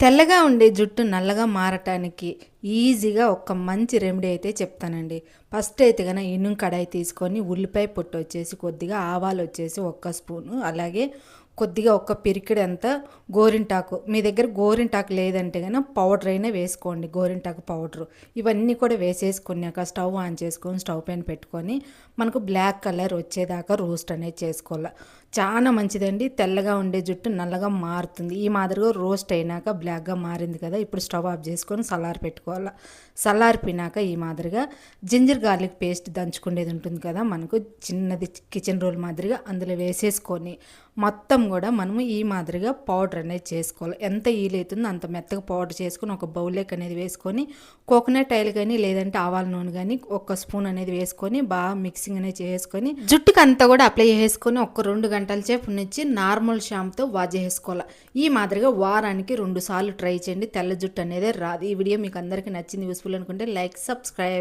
తెల్లగా ఉండే జుట్టు నల్లగా మారటానికి ఈజీగా ఒక మంచి రెమెడీ అయితే చెప్తానండి. ఫస్ట్ అయితే కనుక ఇనుం కడాయి తీసుకొని ఉల్లిపాయ పొట్టు వచ్చేసి కొద్దిగా ఆవాలు వచ్చేసి ఒక్క స్పూను అలాగే కొద్దిగా ఒక పిరికిడి అంత గోరింటాకు. మీ దగ్గర గోరింటాకు లేదంటే కనుక పౌడర్ అయినా వేసుకోండి. గోరింటాకు పౌడరు. ఇవన్నీ కూడా వేసేసుకున్నాక స్టవ్ ఆన్ చేసుకొని స్టవ్ పైన పెట్టుకొని మనకు బ్లాక్ కలర్ వచ్చేదాకా రోస్ట్ అనేది చేసుకోవాలి. చాలా మంచిదండి. తెల్లగా ఉండే జుట్టు నల్లగా మారుతుంది. ఈ మాదిరిగా రోస్ట్ అయినాక బ్లాక్గా మారింది కదా ఇప్పుడు స్టవ్ ఆఫ్ చేసుకొని సలార్ పెట్టుకోవాలి. సలారిపోయినాక ఈ మాదిరిగా జింజర్ గార్లిక్ పేస్ట్ దంచుకునేది ఉంటుంది కదా మనకు చిన్నది కిచెన్ రోల్ మాదిరిగా అందులో వేసేసుకొని మొత్తం కూడా మనము ఈ మాదిరిగా పౌడర్ అనేది చేసుకోవాలి. ఎంత ఈలవుతుందో అంత మెత్తగా పౌడర్ చేసుకొని ఒక బౌల్లోకి అనేది వేసుకొని కోకోనట్ ఆయిల్ కానీ లేదంటే ఆవాల నూనె కానీ ఒక స్పూన్ అనేది వేసుకొని బాగా మిక్సింగ్ అనేది చేసుకొని జుట్టుకి అంతా కూడా అప్లై చేసుకొని ఒక రెండు గంటల సేపు నుంచి నార్మల్ షాంపుతో వాజ్ చేసుకోవాలి. ఈ మాదిరిగా వారానికి రెండు సార్లు ట్రై చేయండి. తెల్ల జుట్టు అనేది రాదు. ఈ వీడియో మీకు అందరికీ నచ్చింది యూస్ఫుల్ అనుకుంటే లైక్ సబ్స్క్రైబ్